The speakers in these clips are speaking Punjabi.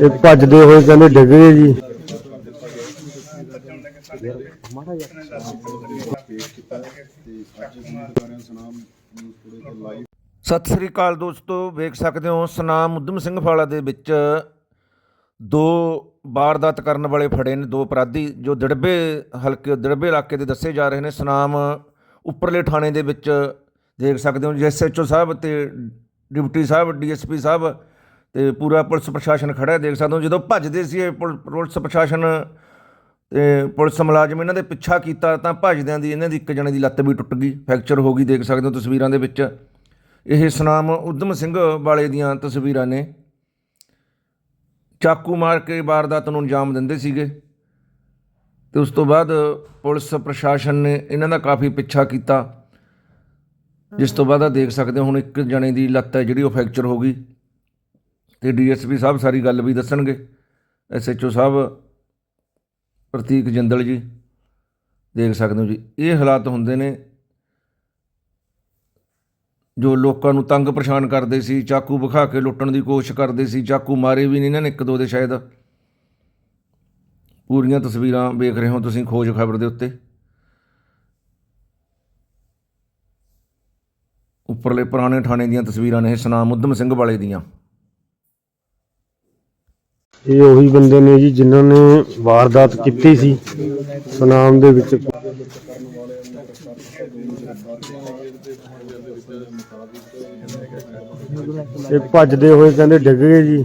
ਇਹ ਭੱਜਦੇ ਹੋਏ ਕਹਿੰਦੇ ਡਿੱਗ ਗਏ ਜੀ। ਸਤਿ ਸ੍ਰੀ ਅਕਾਲ ਦੋਸਤੋ, ਵੇਖ ਸਕਦੇ ਹੋ ਸਨਾਮ ਉਦਮ ਸਿੰਘ ਫਾਲਾ ਦੇ ਵਿੱਚ ਦੋ ਵਾਰਦਾਤ ਕਰਨ ਵਾਲੇ ਫੜੇ ਨੇ, ਦੋ ਅਪਰਾਧੀ, ਜੋ ਦੜਬੇ ਹਲਕੇ, ਦੜਬੇ ਇਲਾਕੇ ਦੇ ਦੱਸੇ ਜਾ ਰਹੇ ਨੇ। ਸਨਾਮ ਉੱਪਰਲੇ ਥਾਣੇ ਦੇ ਵਿੱਚ ਦੇਖ ਸਕਦੇ ਹੋ ਐਸਐਚਓ ਸਾਹਿਬ ਤੇ ਡਿਪਟੀ ਸਾਹਿਬ, ਡੀਐਸਪੀ ਸਾਹਿਬ ਤੇ ਪੂਰਾ ਪੁਲਿਸ ਪ੍ਰਸ਼ਾਸਨ ਖੜਾ ਹੈ, ਦੇਖ ਸਕਦੇ ਹੋ ਜਦੋਂ ਭੱਜਦੇ ਸੀ ਇਹ ਪੁਲ- ਪੁਲਿਸ ਪ੍ਰਸ਼ਾਸਨ ਤੇ ਪੁਲਿਸ ਮੁਲਾਜ਼ਮ ਇਹਨਾਂ ਦੇ ਪਿੱਛਾ ਕੀਤਾ ਤਾਂ ਭੱਜਦਿਆਂ ਦੀ ਇਹਨਾਂ ਦੀ ਇੱਕ ਜਣੇ ਦੀ ਲੱਤ ਵੀ ਟੁੱਟ ਗਈ ਫ੍ਰੈਕਚਰ ਹੋ ਗਈ, ਦੇਖ ਸਕਦੇ ਹੋ ਤਸਵੀਰਾਂ ਦੇ ਵਿੱਚ। ਇਹ ਸੁਨਾਮ ਉਦਮ ਸਿੰਘ ਵਾਲੇ ਦੀਆਂ ਤਸਵੀਰਾਂ ਨੇ। ਚਾਕੂ ਮਾਰ ਕੇ ਵਾਰਦਾਤ ਨੂੰ ਅੰਜਾਮ ਦਿੰਦੇ ਸੀਗੇ। ਤੇ ਉਸ ਤੋਂ ਬਾਅਦ ਪੁਲਿਸ ਪ੍ਰਸ਼ਾਸਨ ਨੇ ਇਹਨਾਂ ਦਾ ਕਾਫੀ ਪਿੱਛਾ ਕੀਤਾ। ਜਿਸ ਤੋਂ ਬਾਅਦ ਆ ਦੇਖ ਸਕਦੇ ਹੋ, ਹੁਣ ਇੱਕ ਜਣੇ ਦੀ ਲੱਤ ਹੈ ਜਿਹੜੀ ਉਹ ਫ੍ਰੈਕਚਰ ਹੋ ਗਈ। ਤੇ ਡੀਐਸਪੀ ਸਾਹਿਬ ਸਾਰੀ ਗੱਲ ਵੀ ਦੱਸਣਗੇ। ਐਸਐਚਓ ਸਾਹਿਬ, ਪ੍ਰਤੀਕ ਜਿੰਦਲ ਜੀ, ਦੇਖ ਸਕਦੇ ਹੋ ਜੀ। ਇਹ ਹਾਲਾਤ ਹੁੰਦੇ ਨੇ ਜੋ ਲੋਕਾਂ ਨੂੰ ਤੰਗ ਪਰੇਸ਼ਾਨ ਕਰਦੇ ਸੀ, ਚਾਕੂ ਵਿਖਾ ਕੇ ਲੁੱਟਣ ਦੀ ਕੋਸ਼ਿਸ਼ ਕਰਦੇ ਸੀ, ਚਾਕੂ ਮਾਰੇ ਵੀ ਨਹੀਂ ਇਹਨਾਂ ਨੇ ਇੱਕ ਦੋ ਦੇ ਸ਼ਾਇਦ। ਪੂਰੀਆਂ ਤਸਵੀਰਾਂ ਵੇਖ ਰਹੇ ਹੋ ਤੁਸੀਂ ਖੋਜ ਖਬਰ ਦੇ ਉੱਤੇ। ਉੱਪਰਲੇ ਪੁਰਾਣੇ ਥਾਣੇ ਦੀਆਂ ਤਸਵੀਰਾਂ ਨੇ, ਇਹ ਸੁਨਾਮ ਉਦਮ ਸਿੰਘ ਵਾਲੇ ਦੀਆਂ। ਇਹ ਉਹੀ ਬੰਦੇ ਨੇ ਜੀ ਜਿਨ੍ਹਾਂ ਨੇ ਵਾਰਦਾਤ ਕੀਤੀ ਸੀ, ਸੁਨਾਮ ਦੇ ਵਿੱਚ। ਇਹ ਭੱਜਦੇ ਹੋਏ ਕਹਿੰਦੇ ਡਿੱਗ ਗਏ ਜੀ।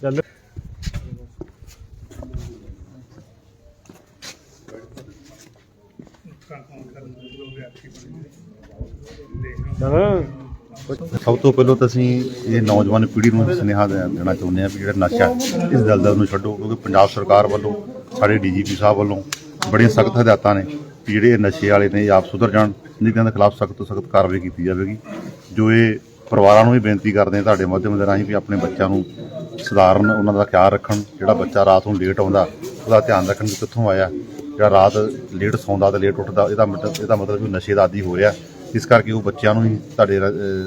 ਚੱਲ ਸਭ ਤੋਂ ਪਹਿਲਾਂ ਤਾਂ ਅਸੀਂ ਇਹ ਨੌਜਵਾਨ ਪੀੜ੍ਹੀ ਨੂੰ ਸੁਨੇਹਾ ਦੇਣਾ ਚਾਹੁੰਦੇ ਹਾਂ ਵੀ ਜਿਹੜਾ ਨਸ਼ਾ ਹੈ, ਇਸ ਦਲਦਲ ਨੂੰ ਛੱਡੋ ਕਿਉਂਕਿ ਪੰਜਾਬ ਸਰਕਾਰ ਵੱਲੋਂ ਸਾਡੇ ਡੀਜੀਪੀ ਸਾਹਿਬ ਵੱਲੋਂ ਬੜੀਆਂ ਸਖਤ ਹਦਾਇਤਾਂ ਨੇ। ਵੀ ਜਿਹੜੇ ਨਸ਼ੇ ਵਾਲੇ ਨੇ ਆਪ ਸੁਧਰ ਜਾਣ ਨਹੀਂ ਦੇ ਖਿਲਾਫ ਸਖਤ ਤੋਂ ਸਖਤ ਕਾਰਵਾਈ ਕੀਤੀ ਜਾਵੇਗੀ। ਜੋ ਇਹ ਪਰਿਵਾਰਾਂ ਨੂੰ ਵੀ ਬੇਨਤੀ ਕਰਦੇ ਹਾਂ ਤੁਹਾਡੇ ਮਾਧਿਅਮ ਦੇ ਰਾਹੀਂ ਵੀ ਆਪਣੇ ਬੱਚਿਆਂ ਨੂੰ ਸਧਾਰਨ ਉਹਨਾਂ ਦਾ ਖਿਆਲ ਰੱਖਣ। ਜਿਹੜਾ ਬੱਚਾ ਰਾਤ ਨੂੰ ਲੇਟ ਆਉਂਦਾ ਉਹਦਾ ਧਿਆਨ ਰੱਖਣ ਵੀ ਕਿੱਥੋਂ ਆਇਆ। ਜਿਹੜਾ ਰਾਤ ਲੇਟ ਸੌਂਦਾ ਤੇ ਲੇਟ ਉੱਠਦਾ ਇਹਦਾ ਮਤਲਬ ਇਹਦਾ ਮਤਲਬ ਵੀ ਨਸ਼ੇ ਦਾ ਆਦੀ ਹੋ ਰਿਹਾ। ਇਸ ਕਰਕੇ ਉਹ ਬੱਚਿਆਂ ਨੂੰ ਹੀ ਤੁਹਾਡੇ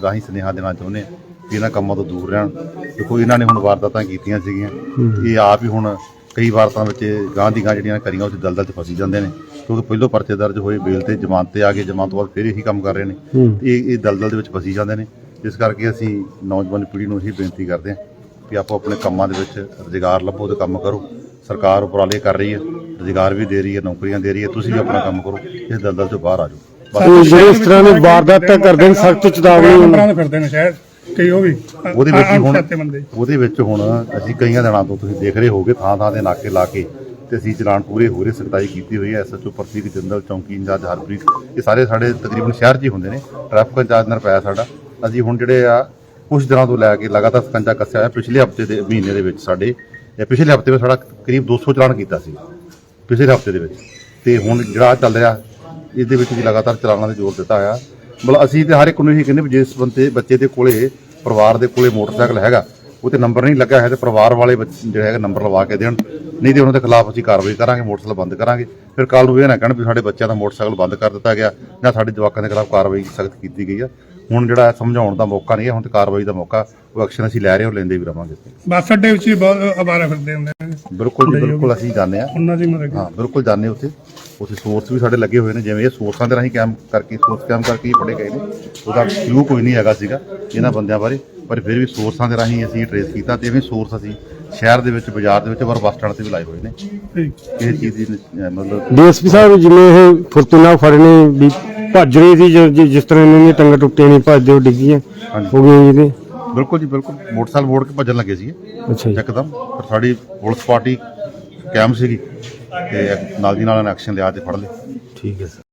ਰਾਹੀਂ ਸੁਨੇਹਾ ਦੇਣਾ ਚਾਹੁੰਦੇ ਹਾਂ ਵੀ ਇਹਨਾਂ ਕੰਮਾਂ ਤੋਂ ਦੂਰ ਰਹਿਣ। ਦੇਖੋ ਇਹਨਾਂ ਨੇ ਹੁਣ ਵਾਰਦਾਤਾਂ ਕੀਤੀਆਂ ਸੀਗੀਆਂ। ਇਹ ਆਪ ਹੀ ਹੁਣ ਕਈ ਵਾਰਤਾਂ ਵਿੱਚ ਗਾਂ ਦੀ ਗਾਂ ਜਿਹੜੀਆਂ ਕਰੀਆਂ ਉਹ 'ਚ ਦਲਦਲ 'ਚ ਫਸੀ ਜਾਂਦੇ ਨੇ ਕਿਉਂਕਿ ਪਹਿਲੋਂ ਪਰਚੇ ਦਰਜ ਹੋਏ ਬੇਲ ਤੇ ਜ਼ਮਾਨਤ ਤੇ ਆ ਕੇ ਜ਼ਮਾਨਤ ਤੋਂ ਬਾਅਦ ਫਿਰ ਇਹੀ ਕੰਮ ਕਰ ਰਹੇ ਨੇ। ਇਹ ਇਹ ਦਲਦਲ ਦੇ ਵਿੱਚ ਫਸੀ ਜਾਂਦੇ ਨੇ। ਇਸ ਕਰਕੇ ਅਸੀਂ ਨੌਜਵਾਨ ਪੀੜ੍ਹੀ ਨੂੰ ਇਹੀ ਬੇਨਤੀ ਕਰਦੇ ਹਾਂ ਵੀ ਆਪੋ ਆਪਣੇ ਕੰਮਾਂ ਦੇ ਵਿੱਚ ਰੁਜ਼ਗਾਰ ਲੱਭੋ ਤੇ ਕੰਮ ਕਰੋ। ਸਰਕਾਰ ਉਪਰਾਲੇ ਕਰ ਰਹੀ ਹੈ ਰੁਜ਼ਗਾਰ ਵੀ ਦੇ ਰਹੀ ਹੈ ਨੌਕਰੀਆਂ ਦੇ ਰਹੀ ਹੈ ਤੁਸੀਂ ਵੀ ਆਪਣਾ ਕੰਮ ਕਰੋ ਇਸ ਦਲਦਲ ਤੋਂ ਬਾਹਰ ਆ ਜਾਓ। ਜਿਹੜੇ ਇਸ ਤਰ੍ਹਾਂ ਦੀ ਵਾਰਦਾਤਾਂ ਕਰਦੇ ਨੇ ਸਖਤ ਚੇਤਾਵਨੀ ਨੰਬਰਾਂ ਦੇ ਫਿਰਦੇ ਨੇ ਸ਼ਾਇਦ ਕਈ ਉਹ ਵੀ ਉਹਦੇ ਵਿੱਚ ਹੀ ਹੁਣ ਅਣਪਛਾਤੇ ਬੰਦੇ। ਉਹਦੇ ਵਿੱਚ ਹੁਣ ਅਸੀਂ ਕਈਆਂ ਦਿਨਾਂ ਤੋਂ ਤੁਸੀਂ ਦੇਖ ਰਹੇ ਹੋਗੇ ਥਾਂ ਥਾਂ ਦੇ ਨਾਕੇ ਲਾ ਕੇ ਤੇ ਅਸੀਂ ਚਲਾਨ ਪੂਰੇ ਹੋ ਰਹੇ ਸਖਤਾਈ ਕੀਤੀ ਹੋਈ ਹੈ। ਐਸਐਚਓ ਪ੍ਰਤੀਕ ਜੰਦਲ ਚੌਂਕੀ ਇੰਚਾਰਜ ਹਰਪ੍ਰੀਤ ਇਹ ਸਾਰੇ ਸਾਡੇ ਤਕਰੀਬਨ ਸ਼ਹਿਰ 'ਚ ਹੀ ਹੁੰਦੇ ਨੇ। ਟ੍ਰੈਫਿਕ ਇੰਚਾਰਜ ਨਾਲ ਪਾਇਆ ਸਾਡਾ। ਅਸੀਂ ਹੁਣ ਜਿਹੜੇ ਆ ਕੁਝ ਦਿਨਾਂ ਤੋਂ ਲੈ ਕੇ ਲਗਾਤਾਰ ਸਕੰਜਾ ਕੱਸਿਆ ਹੋਇਆ। ਪਿਛਲੇ ਹਫ਼ਤੇ ਦੇ ਮਹੀਨੇ ਦੇ ਵਿੱਚ ਸਾਡੇ ਇਹ ਪਿਛਲੇ ਹਫ਼ਤੇ ਵਿੱਚ ਸਾਡਾ ਕਰੀਬ 200 ਚਲਾਨ ਕੀਤਾ ਸੀ। ਪਿਛਲੇ ਹਫ਼ਤੇ ਦੇ ਵਿੱਚ। ਤੇ ਹੁਣ ਜਿਹੜਾ ਚੱਲ ਰਿਹਾ ਇਹਦੇ ਵਿੱਚ ਵੀ ਲਗਾਤਾਰ ਚਲਾਨਾਂ ਤੇ ਜ਼ੋਰ ਦਿੱਤਾ ਹੋਇਆ। ਮਤਲਬ ਅਸੀਂ ਤੇ ਹਰ ਇੱਕ ਨੂੰ ਇਹੀ ਕਹਿੰਦੇ ਵੀ ਜਿਸ ਬੰਦੇ, ਬੱਚੇ ਦੇ ਕੋਲੇ, ਪਰਿਵਾਰ ਦੇ ਕੋਲੇ ਮੋਟਰਸਾਈਕਲ ਹੈਗਾ, ਉਹ ਤੇ ਨੰਬਰ ਨਹੀਂ ਲੱਗਾ ਹੈ ਤੇ ਪਰਿਵਾਰ ਵਾਲੇ ਬੱਚ- ਜਿਹੜੇ ਹੈਗਾ ਨੰਬਰ ਲਵਾ ਕੇ ਦੇਣ। ਨਹੀਂ ਤੇ ਉਹਨਾਂ ਦੇ ਖਿਲਾਫ ਅਸੀਂ ਕਾਰਵਾਈ ਕਰਾਂਗੇ, ਮੋਟਰਸਾਈਕਲ ਬੰਦ ਕਰਾਂਗੇ। ਫਿਰ ਕੱਲ ਨੂੰ ਇਹ ਨਾ ਕਹਿਣ ਵੀ ਸਾਡੇ ਬੱਚਿਆਂ ਦਾ ਮੋਟਰਸਾਈਕਲ ਬੰਦ ਕਰ ਦਿੱਤਾ ਗਿਆ ਜਾਂ ਸਾਡੇ ਜਵਾਕਾਂ ਦੇ ਖਿਲਾਫ ਕਾਰਵਾਈ ਸਖਤ ਕੀਤੀ ਗਈ ਆ। ਹੁਣ ਜਿਹੜਾ ਸਮਝਾਉਣ ਦਾ ਮੌਕਾ ਨਹੀਂ ਹੈ ਹੁਣ ਤੇ ਕਾਰਵਾਈ ਦਾ ਮੌਕਾ ਉਹ ਐਕਸ਼ਨ ਅਸੀਂ ਲੈ ਰਹੇ ਹਾਂ ਲੈਂਦੇ ਵੀ ਰਵਾਂਗੇ ਬੱਸ ਅੱਡੇ ਵਿੱਚ ਵੀ ਬਹੁਤ ਫਿਰਦੇ ਹੁੰਦੇ ਨੇ ਬਿਲਕੁਲ ਜੀ ਬਿਲਕੁਲ ਅਸੀਂ ਜਾਣਦੇ ਹਾਂ। ਉਹਨਾਂ ਦੀ ਮਦਦ ਹਾਂ ਬਿਲਕੁਲ ਜਾਣੇ ਉੱਥੇ। ਉੱਥੇ ਸੋਰਸ ਵੀ ਸਾਡੇ ਲੱਗੇ ਹੋਏ ਨੇ ਜਿਵੇਂ ਇਹ ਸੋਰਸਾਂ ਦੇ ਰਾਹੀਂ ਕੈਮ ਕਰਕੇ ਸੋਰਸ ਕੈਮ ਕਰਕੇ ਹੀ ਫੜੇ ਗਏ ਨੇ। ਉਹਦਾ ਕਲੂ ਕੋਈ ਨਹੀਂ ਹੈਗਾ ਸੀਗਾ ਇਹਨਾਂ ਬੰਦਿਆਂ ਬਾਰੇ। ਪਰ ਫਿਰ ਵੀ ਸੋਰਸਾਂ ਦੇ ਰਾਹੀਂ ਅਸੀਂ ਟਰੇਸ ਕੀਤਾ ਤੇ ਇਵੇਂ ਸੋਰਸ ਅਸੀਂ ਸ਼ਹਿਰ ਦੇ ਵਿੱਚ ਬਾਜ਼ਾਰ ਦੇ ਵਿੱਚ ਪਰ ਬੱਸ ਸਟੈਂਡ ਤੇ ਵੀ ਲਾਏ ਹੋਏ ਨੇ। ਇਹ ਚੀਜ਼ ਦੀ ਮਤਲਬ ਡੀਐਸਪੀ ਸਾਹਿਬ ਜਿਵੇਂ ਇਹ ਫੁਰਤੂਨਾ ਫੜਨੇ ਵੀ ਭੱਜ ਰਹੇ ਸੀ ਜਿਸ ਤਰ੍ਹਾਂ ਇਹਨਾਂ ਦੀਆਂ ਟੰਗਾਂ ਟੁੱਟੀਆਂ ਨਹੀਂ ਭੱਜਦੇ ਉਹ ਡਿੱਗੀਆਂ ਹੋ ਗਈਆਂ ਜਿਹਦੇ ਬਿਲਕੁਲ ਜੀ ਬਿਲਕੁਲ। ਮੋਟਰਸਾਈਕਲ ਮੋੜ ਕੇ ਭੱਜਣ ਲੱਗੇ ਸੀ ਅੱਛਾ ਜੀ। ਇੱਕਦਮ। ਪਰ ਸਾਡੀ ਪੁਲਿਸ ਪਾਰਟੀ ਕੈਮ ਸੀਗੀ ਤੇ ਨਾਲ ਦੀ ਨਾਲ ਐਕਸ਼ਨ ਲਿਆ ਤੇ ਫੜ ਲਏ। ਠੀਕ ਹੈ